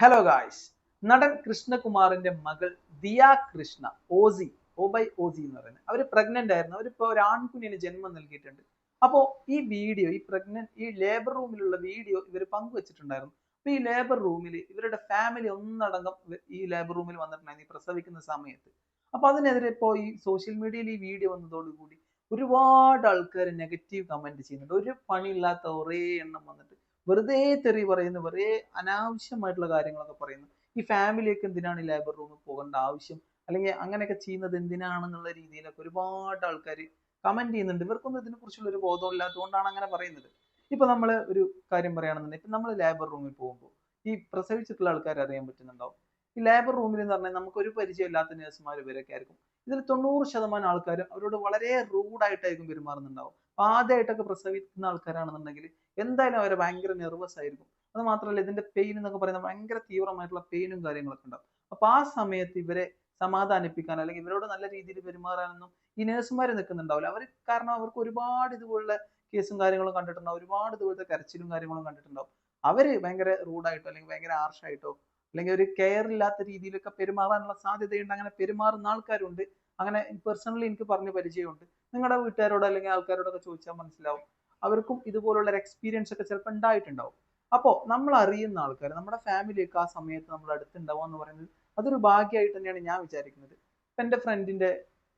Hello guys നടൻ കൃഷ്ണകുമാറിന്റെ മകൾ ദിയ കൃഷ്ണ ഓസി ഓബൈ ഓസി എന്ന് പറയുന്നത്. അവർ പ്രഗ്നന്റ് ആയിരുന്നു. അവരിപ്പോ ഒരു ആൺകുഞ്ഞിന് ജന്മം നൽകിയിട്ടുണ്ട്. അപ്പോൾ ഈ വീഡിയോ ഈ പ്രഗ്നന്റ് ഈ ലേബർ റൂമിലുള്ള വീഡിയോ ഇവർ പങ്കുവച്ചിട്ടുണ്ടായിരുന്നു. അപ്പൊ ഈ ലേബർ റൂമിൽ ഇവരുടെ ഫാമിലി ഒന്നടങ്കം ഈ ലേബർ റൂമിൽ വന്നിട്ടുണ്ടായിരുന്നു ഈ പ്രസവിക്കുന്ന സമയത്ത്. അപ്പൊ അതിനെതിരെ ഇപ്പോ ഈ സോഷ്യൽ മീഡിയയിൽ ഈ വീഡിയോ വന്നതോടുകൂടി ഒരുപാട് ആൾക്കാർ നെഗറ്റീവ് കമന്റ് ചെയ്യുന്നുണ്ട്. ഒരു പണിയില്ലാത്ത ഒരേ എണ്ണം വന്നിട്ട് വെറുതെ തെറി പറയുന്നു വെറുതെ അനാവശ്യമായിട്ടുള്ള കാര്യങ്ങളൊക്കെ പറയുന്നു. ഈ ഫാമിലിയൊക്കെ എന്തിനാണ് ഈ ലേബർ റൂമിൽ പോകേണ്ട ആവശ്യം? അല്ലെങ്കിൽ അങ്ങനെയൊക്കെ ചെയ്യുന്നത് എന്തിനാണെന്നുള്ള രീതിയിലൊക്കെ ഒരുപാട് ആൾക്കാർ കമന്റ് ചെയ്യുന്നുണ്ട്. ഇവർക്കൊന്നും ഇതിനെ കുറിച്ചുള്ള ഒരു ബോധം ഇല്ലാത്തതുകൊണ്ടാണ് അങ്ങനെ പറയുന്നത്. ഇപ്പൊ നമ്മൾ ഒരു കാര്യം പറയുകയാണെന്നുണ്ടെങ്കിൽ ഇപ്പൊ നമ്മൾ ലേബർ റൂമിൽ പോകുമ്പോൾ ഈ പ്രസവിച്ചിട്ടുള്ള ആൾക്കാർ അറിയാൻ പറ്റുന്നുണ്ടാവും. ഈ ലേബർ റൂമിൽ എന്ന് പറഞ്ഞാൽ നമുക്ക് ഒരു പരിചയമില്ലാത്ത നേഴ്സുമാർ ഇവരൊക്കെ ആയിരിക്കും. ഇതിൽ തൊണ്ണൂറ് ശതമാനം ആൾക്കാരും അവരോട് വളരെ റൂഡായിട്ടായിരിക്കും പെരുമാറുന്നുണ്ടാവും. അപ്പൊ ആദ്യമായിട്ടൊക്കെ പ്രസവിക്കുന്ന ആൾക്കാരാണെന്നുണ്ടെങ്കിൽ എന്തായാലും അവർ ഭയങ്കര നെർവസ് ആയിരിക്കും. അത് മാത്രമല്ല ഇതിന്റെ പെയിൻ എന്നൊക്കെ പറയുന്നത് ഭയങ്കര തീവ്രമായിട്ടുള്ള പെയിനും കാര്യങ്ങളൊക്കെ ഉണ്ടാവും. അപ്പൊ ആ സമയത്ത് ഇവരെ സമാധാനിപ്പിക്കാൻ അല്ലെങ്കിൽ ഇവരോട് നല്ല രീതിയിൽ പെരുമാറാനൊന്നും ഈ നഴ്സുമാർ നിൽക്കുന്നുണ്ടാവില്ല. അവർ കാരണം അവർക്ക് ഒരുപാട് ഇതുപോലുള്ള കേസും കാര്യങ്ങളും കണ്ടിട്ടുണ്ടാവും. ഒരുപാട് ഇതുപോലത്തെ കരച്ചിലും കാര്യങ്ങളും കണ്ടിട്ടുണ്ടാവും. അവർ ഭയങ്കര റൂഡായിട്ടോ അല്ലെങ്കിൽ ഭയങ്കര ആർഷായിട്ടോ അല്ലെങ്കിൽ ഒരു കെയർ ഇല്ലാത്ത രീതിയിലൊക്കെ പെരുമാറാനുള്ള സാധ്യതയുണ്ട്. അങ്ങനെ പെരുമാറുന്ന ആൾക്കാരുണ്ട്. അങ്ങനെ പേഴ്സണലി എനിക്ക് പറഞ്ഞ പരിചയമുണ്ട്. നിങ്ങളുടെ വീട്ടുകാരോട് അല്ലെങ്കിൽ ആൾക്കാരോടൊക്കെ ചോദിച്ചാൽ മനസ്സിലാവും. അവർക്കും ഇതുപോലുള്ള ഒരു എക്സ്പീരിയൻസ് ഒക്കെ ചിലപ്പോൾ ഉണ്ടായിട്ടുണ്ടാവും അപ്പോൾ നമ്മൾ അറിയുന്ന ആൾക്കാർ നമ്മുടെ ഫാമിലിയൊക്കെ ആ സമയത്ത് നമ്മൾ അടുത്തുണ്ടാവുക എന്ന് പറയുന്നത് അതൊരു ഭാഗ്യമായിട്ട് തന്നെയാണ് ഞാൻ വിചാരിക്കുന്നത്. ഇപ്പം എന്റെ ഫ്രണ്ടിന്റെ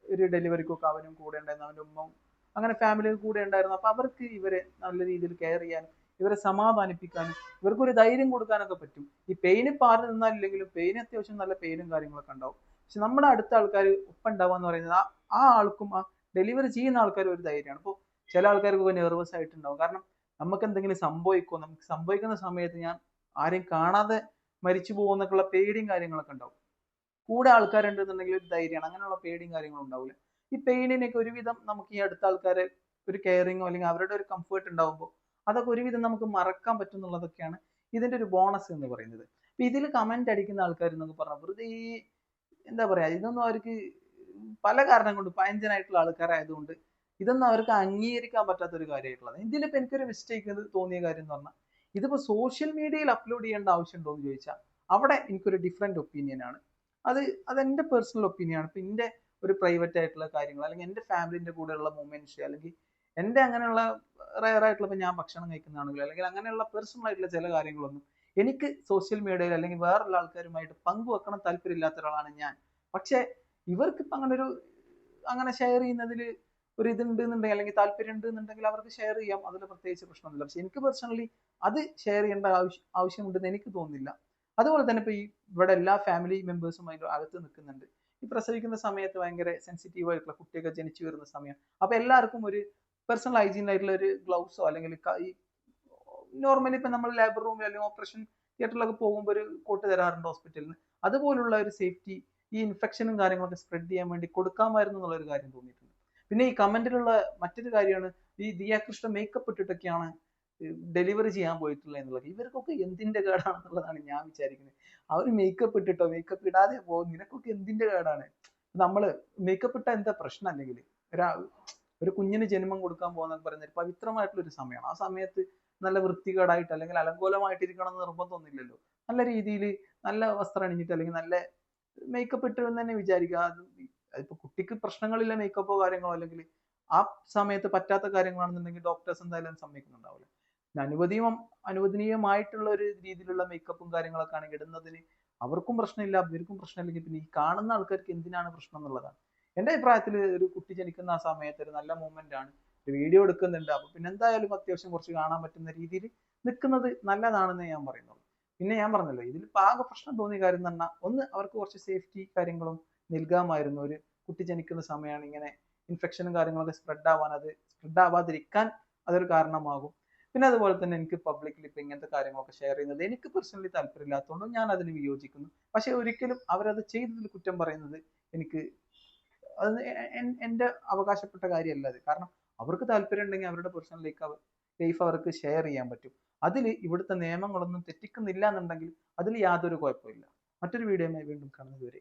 ഒരു ഡെലിവറിക്കൊക്കെ അവനും കൂടെ ഉണ്ടായിരുന്നു അവന്റെ ഉമ്മ അങ്ങനെ ഫാമിലി കൂടെ ഉണ്ടായിരുന്നു. അപ്പോൾ അവർക്ക് ഇവരെ നല്ല രീതിയിൽ കെയർ ചെയ്യാനും ഇവരെ സമാധാനിപ്പിക്കാനും ഇവർക്കൊരു ധൈര്യം കൊടുക്കാനൊക്കെ പറ്റും. ഈ പെയിന് പാറി നിന്നാലില്ലെങ്കിലും പെയിന് അത്യാവശ്യം നല്ല പെയിനും കാര്യങ്ങളൊക്കെ ഉണ്ടാവും. പക്ഷെ നമ്മുടെ അടുത്ത ആൾക്കാർ ഒപ്പം ഉണ്ടാവുക എന്ന് പറയുന്നത് ആ ആൾക്കും ആ ഡെലിവറി ചെയ്യുന്ന ആൾക്കാർ ഒരു ധൈര്യമാണ്. അപ്പോൾ ചില ആൾക്കാർക്ക് നെർവസ് ആയിട്ടുണ്ടാവും. കാരണം നമുക്ക് എന്തെങ്കിലും സംഭവിക്കുമോ നമുക്ക് സംഭവിക്കുന്ന സമയത്ത് ഞാൻ ആരെയും കാണാതെ മരിച്ചു പോകുന്നൊക്കെയുള്ള പേടിയും കാര്യങ്ങളൊക്കെ ഉണ്ടാവും. കൂടെ ആൾക്കാരുണ്ടെന്നുണ്ടെങ്കിൽ ഒരു ധൈര്യമാണ്. അങ്ങനെയുള്ള പേടിയും കാര്യങ്ങളും ഉണ്ടാവില്ല ഈ പെയിനിനൊക്കെ ഒരുവിധം നമുക്ക് ഈ അടുത്ത ആൾക്കാരെ ഒരു കെയറിങ്ങോ അല്ലെങ്കിൽ അവരുടെ ഒരു കംഫേർട്ട് ഉണ്ടാവുമ്പോൾ അതൊക്കെ ഒരുവിധം നമുക്ക് മറക്കാൻ പറ്റും എന്നുള്ളതൊക്കെയാണ് ഇതിന്റെ ഒരു ബോണസ് എന്ന് പറയുന്നത്. അപ്പൊ ഇതിൽ കമന്റ് അടിക്കുന്ന ആൾക്കാർ എന്നൊക്കെ പറഞ്ഞാൽ വെറുതെ എന്താ പറയാ ഇതൊന്നും അവർക്ക് പല കാരണം കൊണ്ട് പയഞ്ചനായിട്ടുള്ള ആൾക്കാരായതുകൊണ്ട് ഇതൊന്നും അവർക്ക് അംഗീകരിക്കാൻ പറ്റാത്ത ഒരു കാര്യമായിട്ടുള്ളത്. ഇതിലിപ്പോ എനിക്കൊരു മിസ്റ്റേക്ക് തോന്നിയ കാര്യം എന്ന് പറഞ്ഞാൽ ഇതിപ്പോ സോഷ്യൽ മീഡിയയിൽ അപ്ലോഡ് ചെയ്യേണ്ട ആവശ്യമുണ്ടോ എന്ന് ചോദിച്ചാൽ അവിടെ എനിക്കൊരു ഡിഫറെന്റ് ഒപ്പീനിയൻ ആണ്. അത് അത് എന്റെ പേഴ്സണൽ ഒപ്പീനിയൻ ആണ്. ഇപ്പൊ എന്റെ ഒരു പ്രൈവറ്റ് ആയിട്ടുള്ള കാര്യങ്ങൾ അല്ലെങ്കിൽ എന്റെ ഫാമിലിന്റെ കൂടെയുള്ള മൊമെന്റ്സ് അല്ലെങ്കിൽ എന്റെ അങ്ങനെയുള്ള റയർ ആയിട്ടുള്ള ഇപ്പൊ ഞാൻ ഭക്ഷണം കഴിക്കുന്നതാണെങ്കിലും അല്ലെങ്കിൽ അങ്ങനെയുള്ള പേഴ്സണൽ ആയിട്ടുള്ള ചില കാര്യങ്ങളൊന്നും എനിക്ക് സോഷ്യൽ മീഡിയയിൽ അല്ലെങ്കിൽ വേറെയുള്ള ആൾക്കാരുമായിട്ട് പങ്കുവെക്കണം താല്പര്യമില്ലാത്ത ഒരാളാണ് ഞാൻ. പക്ഷേ ഇവർക്ക് ഇപ്പൊ അങ്ങനെ ഒരു അങ്ങനെ ഷെയർ ചെയ്യുന്നതിൽ ഒരു ഇതുണ്ട് എന്നുണ്ടെങ്കിൽ അല്ലെങ്കിൽ താല്പര്യം ഉണ്ട് എന്നുണ്ടെങ്കിൽ അവർക്ക് ഷെയർ ചെയ്യാം. അതിൽ പ്രത്യേകിച്ച് പ്രശ്നമൊന്നുമില്ല. പക്ഷെ എനിക്ക് പേഴ്സണലി അത് ഷെയർ ചെയ്യേണ്ട ആവശ്യം ആവശ്യമുണ്ടെന്ന് എനിക്ക് തോന്നുന്നില്ല. അതുപോലെ തന്നെ ഇപ്പൊ ഈ ഇവിടെ എല്ലാ ഫാമിലി മെമ്പേഴ്സും അതിന്റെ അകത്ത് നിൽക്കുന്നുണ്ട്. ഈ പ്രസവിക്കുന്ന സമയത്ത് ഭയങ്കര സെൻസിറ്റീവ് ആയിട്ടുള്ള കുട്ടിയൊക്കെ ജനിച്ചു വരുന്ന സമയം. അപ്പൊ എല്ലാവർക്കും ഒരു പേഴ്സണൽ ഹൈജീൻ ആയിട്ടുള്ള ഒരു ഗ്ലൗസോ അല്ലെങ്കിൽ ഈ നോർമലി ഇപ്പൊ നമ്മൾ ലേബർ റൂമിൽ അല്ലെങ്കിൽ ഓപ്പറേഷൻ തിയേറ്ററിലൊക്കെ പോകുമ്പോൾ ഒരു കോട്ട് തരാറുണ്ട് ഹോസ്പിറ്റലിൽ അതുപോലുള്ള ഒരു സേഫ്റ്റി ഈ ഇൻഫെക്ഷനും കാര്യങ്ങളൊക്കെ സ്പ്രെഡ് ചെയ്യാൻ വേണ്ടി കൊടുക്കാമായിരുന്നു എന്നുള്ള ഒരു കാര്യം തോന്നിയിട്ടുണ്ട്. പിന്നെ ഈ കമന്റിലുള്ള മറ്റൊരു കാര്യമാണ് ഈ ദിയാകൃഷ്ണ മേക്കപ്പ് ഇട്ടിട്ടൊക്കെയാണ് ഡെലിവറി ചെയ്യാൻ പോയിട്ടുള്ളത് എന്നുള്ളത്. ഇവർക്കൊക്കെ എന്തിന്റെ കേടാണെന്നുള്ളതാണ് ഞാൻ വിചാരിക്കുന്നത്. അവർ മേക്കപ്പ് ഇട്ടിട്ടോ മേക്കപ്പ് ഇടാതെ പോകും നിനക്കൊക്കെ എന്തിന്റെ കേടാണ്? നമ്മൾ മേക്കപ്പ് ഇട്ട എന്താ പ്രശ്നം അല്ലെങ്കിൽ? ഒരാ ഒരു കുഞ്ഞിന് ജന്മം കൊടുക്കാൻ പോകുന്നൊക്കെ പറയുന്ന ഒരു പവിത്രമായിട്ടുള്ള ഒരു സമയമാണ്. ആ സമയത്ത് നല്ല വൃത്തികേടായിട്ട് അല്ലെങ്കിൽ അലങ്കോലമായിട്ടിരിക്കണം എന്ന് നിർബന്ധമൊന്നുമില്ലല്ലോ. നല്ല രീതിയിൽ നല്ല വസ്ത്രം അണിഞ്ഞിട്ട് അല്ലെങ്കിൽ നല്ല മേക്കപ്പ് ഇട്ടു എന്ന് തന്നെ വിചാരിക്കുക. അത് അതിപ്പോ കുട്ടിക്ക് പ്രശ്നങ്ങളില്ല മേക്കപ്പോ കാര്യങ്ങളോ അല്ലെങ്കിൽ ആ സമയത്ത് പറ്റാത്ത കാര്യങ്ങളാണെന്നുണ്ടെങ്കിൽ ഡോക്ടേഴ്സ് എന്തായാലും സമ്മതിക്കുന്നുണ്ടാവില്ല. പിന്നെ അനുവദീയം അനുവദനീയമായിട്ടുള്ള ഒരു രീതിയിലുള്ള മേക്കപ്പും കാര്യങ്ങളൊക്കെ ആണെങ്കിൽ ഇടുന്നതിന് അവർക്കും പ്രശ്നമില്ല ഇവർക്കും പ്രശ്നമില്ലെങ്കിൽ പിന്നെ ഈ കാണുന്ന ആൾക്കാർക്ക് എന്തിനാണ് പ്രശ്നം എന്നുള്ളതാണ്. എന്റെ അഭിപ്രായത്തിൽ ഒരു കുട്ടി ജനിക്കുന്ന ആ സമയത്ത് ഒരു നല്ല മൂവ്മെന്റ് ആണ്. ഒരു വീഡിയോ എടുക്കുന്നുണ്ട്. അപ്പൊ പിന്നെ എന്തായാലും അത്യാവശ്യം കുറച്ച് കാണാൻ പറ്റുന്ന രീതിയിൽ നിൽക്കുന്നത് നല്ലതാണെന്ന് ഞാൻ പറയുന്നുള്ളൂ പിന്നെ ഞാൻ പറഞ്ഞല്ലോ ഇതിൽ ആകെ പ്രശ്നം തോന്നിയ കാര്യം എന്ന് പറഞ്ഞാൽ ഒന്ന് അവർക്ക് കുറച്ച് സേഫ്റ്റി കാര്യങ്ങളും നൽകാമായിരുന്നു. ഒരു കുട്ടി ജനിക്കുന്ന സമയമാണ് ഇങ്ങനെ ഇൻഫെക്ഷനും കാര്യങ്ങളൊക്കെ സ്പ്രെഡ് ആവാൻ അത് സ്പ്രെഡ് ആവാതിരിക്കാൻ അതൊരു കാരണമാകും. പിന്നെ അതുപോലെ തന്നെ എനിക്ക് പബ്ലിക്കിൽ ഇപ്പൊ ഇങ്ങനത്തെ കാര്യങ്ങളൊക്കെ ഷെയർ ചെയ്യുന്നത് എനിക്ക് പേഴ്സണലി താല്പര്യമില്ലാത്തതുകൊണ്ട് ഞാൻ അതിന് വിയോജിക്കുന്നു. പക്ഷെ ഒരിക്കലും അവരത് ചെയ്തതിൽ കുറ്റം പറയുന്നത് എനിക്ക് അത് എന്റെ അവകാശപ്പെട്ട കാര്യമല്ല അത്. കാരണം അവർക്ക് താല്പര്യം ഉണ്ടെങ്കിൽ അവരുടെ പേഴ്സണൽ ലൈഫ് ലൈഫ് അവർക്ക് ഷെയർ ചെയ്യാൻ പറ്റും. അതിൽ ഇവിടുത്തെ നിയമങ്ങളൊന്നും തെറ്റിക്കുന്നില്ല എന്നുണ്ടെങ്കിൽ അതിൽ യാതൊരു കുഴപ്പമില്ല മറ്റൊരു വീഡിയോയുമായി വീണ്ടും കാണുന്നത് വരെ